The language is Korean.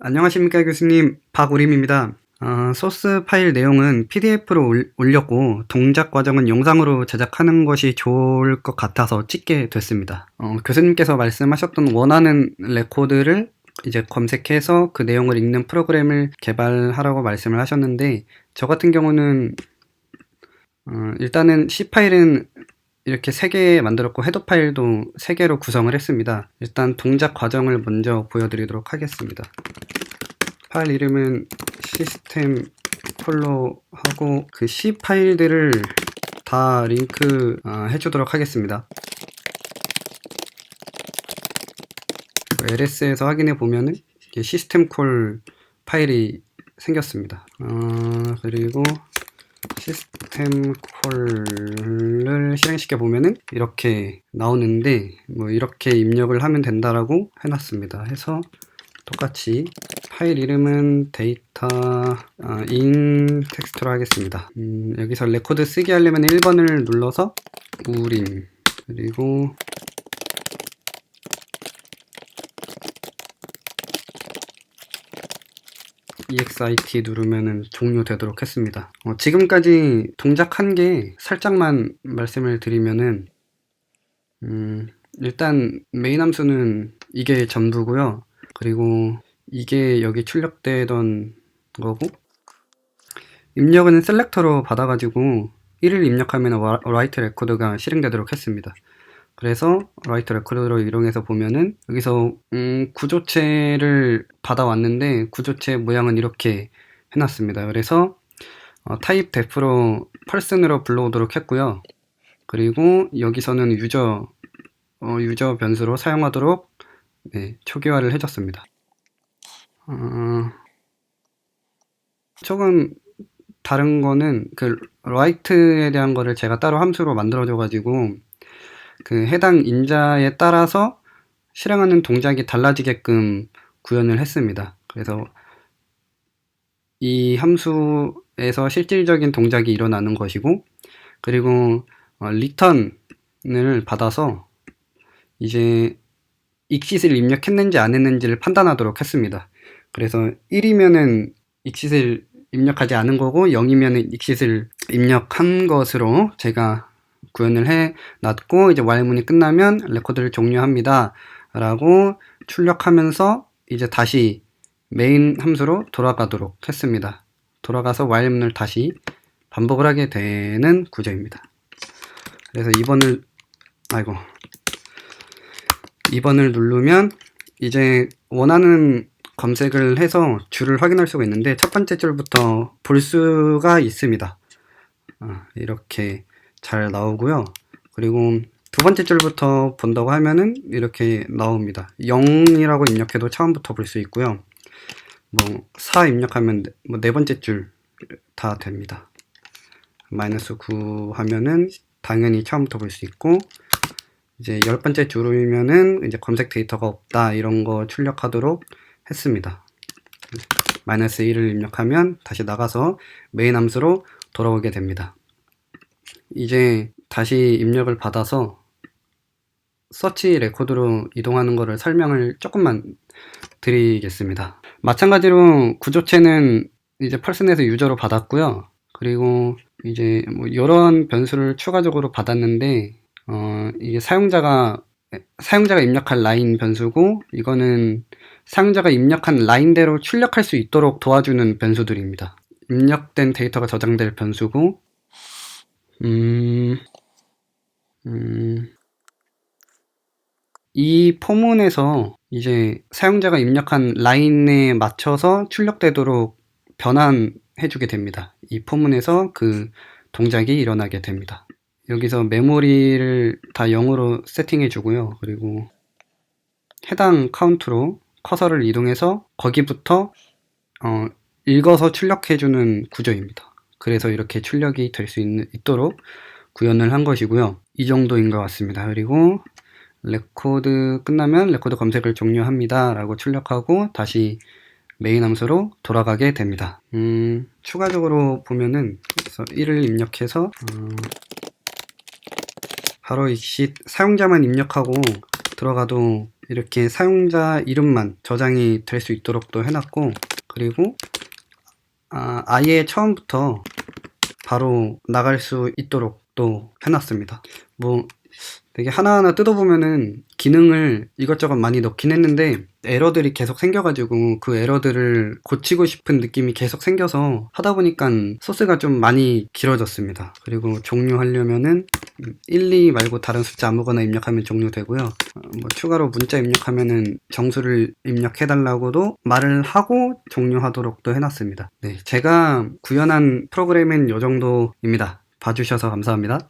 안녕하십니까 교수님 박우림입니다. 어, 소스 파일 내용은 PDF로 올렸고 동작 과정은 영상으로 제작하는 것이 좋을 것 같아서 찍게 됐습니다. 어, 교수님께서 말씀하셨던 원하는 레코드를 이제 검색해서 그 내용을 읽는 프로그램을 개발하라고 말씀을 하셨는데 저 같은 경우는 어, 일단은 C 파일은 이렇게 3개 만들었고 헤더 파일도 3개로 구성을 했습니다. 일단 동작 과정을 먼저 보여드리도록 하겠습니다. 파일 이름은 시스템 폴로 하고 그 C 파일들을 다 링크 어, 해주도록 하겠습니다. LS에서 확인해 보면은 시스템 콜 파일이 생겼습니다. 어, 그리고 시스템 콜을 실행시켜 보면은 이렇게 나오는데 뭐 이렇게 입력을 하면 된다라고 해놨습니다. 해서 똑같이 파일 이름은 데이터 아, 인 텍스트로 하겠습니다. 음, 여기서 레코드 쓰기 하려면 1번을 눌러서 우림 그리고 EXIT 누르면 종료되도록 했습니다. 어, 지금까지 동작한 게 살짝만 말씀을 드리면은 음, 일단 메인 함수는 이게 전부고요. 그리고 이게 여기 출력되던 거고 입력은 셀렉터로 받아가지고 1을 입력하면 라이트 레코드가 실행되도록 했습니다. 그래서 라이트 레코드로 이용해서 보면은 여기서 음, 구조체를 받아왔는데 구조체 모양은 이렇게 해놨습니다. 그래서 어, 타입 데프로 펄슨으로 불러오도록 했고요. 그리고 여기서는 유저 어, 유저 변수로 사용하도록 네, 초기화를 해줬습니다. 어, 조금 다른 거는 그 라이트에 대한 거를 제가 따로 함수로 만들어줘가지고 그 해당 인자에 따라서 실행하는 동작이 달라지게끔 구현을 했습니다. 그래서 이 함수에서 실질적인 동작이 일어나는 것이고 그리고 어, 리턴을 받아서 이제 익싯을 입력했는지 안 했는지를 판단하도록 했습니다. 그래서 1이면은 익싯을 입력하지 않은 거고 0이면은 익싯을 입력한 것으로 제가 구현을 해 놨고 이제 while문이 끝나면 레코드를 종료합니다. 라고 출력하면서 이제 다시 메인 함수로 돌아가도록 했습니다. 돌아가서 while문을 다시 반복을 하게 되는 구조입니다. 그래서 2번을 아이고 2번을 누르면 이제 원하는 검색을 해서 줄을 확인할 수가 있는데 첫 번째 줄부터 볼 수가 있습니다. 아, 이렇게 잘 나오고요. 그리고 두 번째 줄부터 본다고 하면은 이렇게 나옵니다. 0이라고 입력해도 처음부터 볼 수 있고요. 뭐, 4 입력하면 뭐 네 번째 줄 다 됩니다. 마이너스 9 하면은 당연히 처음부터 볼 수 있고, 이제 열 번째 줄이면은 이제 검색 데이터가 없다 이런 거 출력하도록 했습니다. 마이너스 1을 입력하면 다시 나가서 메인 함수로 돌아오게 됩니다. 이제 다시 입력을 받아서 서치 레코드로 이동하는 것을 설명을 조금만 드리겠습니다. 마찬가지로 구조체는 이제 펄슨에서 유저로 받았고요. 그리고 이제 뭐 이런 변수를 추가적으로 받았는데 어 이게 사용자가 사용자가 입력할 라인 변수고 이거는 사용자가 입력한 라인대로 출력할 수 있도록 도와주는 변수들입니다. 입력된 데이터가 저장될 변수고 음, 음, 이 포문에서 이제 사용자가 입력한 라인에 맞춰서 출력되도록 변환해주게 됩니다. 이 포문에서 그 동작이 일어나게 됩니다. 여기서 메모리를 다 0으로 세팅해 주고요. 그리고 해당 카운트로 커서를 이동해서 거기부터 어, 읽어서 출력해 주는 구조입니다. 그래서 이렇게 출력이 될 수 있도록 구현을 한 것이고요. 이 정도인 것 같습니다. 그리고 레코드 끝나면 레코드 검색을 종료합니다. 라고 출력하고 다시 메인 함수로 돌아가게 됩니다. 음, 추가적으로 보면은 1을 입력해서 어, 바로 익시 사용자만 입력하고 들어가도 이렇게 사용자 이름만 저장이 될 수 있도록도 해놨고 그리고 아, 아예 처음부터 바로 나갈 수 있도록 또 해놨습니다. 뭐 되게 하나하나 뜯어보면은 기능을 이것저것 많이 넣긴 했는데 에러들이 계속 생겨가지고 그 에러들을 고치고 싶은 느낌이 계속 생겨서 하다 보니까 소스가 좀 많이 길어졌습니다. 그리고 종료하려면은 1, 2 말고 다른 숫자 아무거나 입력하면 종료되고요. 어, 뭐 추가로 문자 입력하면은 정수를 입력해달라고도 말을 하고 종료하도록도 해놨습니다. 네, 제가 구현한 프로그램은 이 정도입니다. 봐주셔서 감사합니다.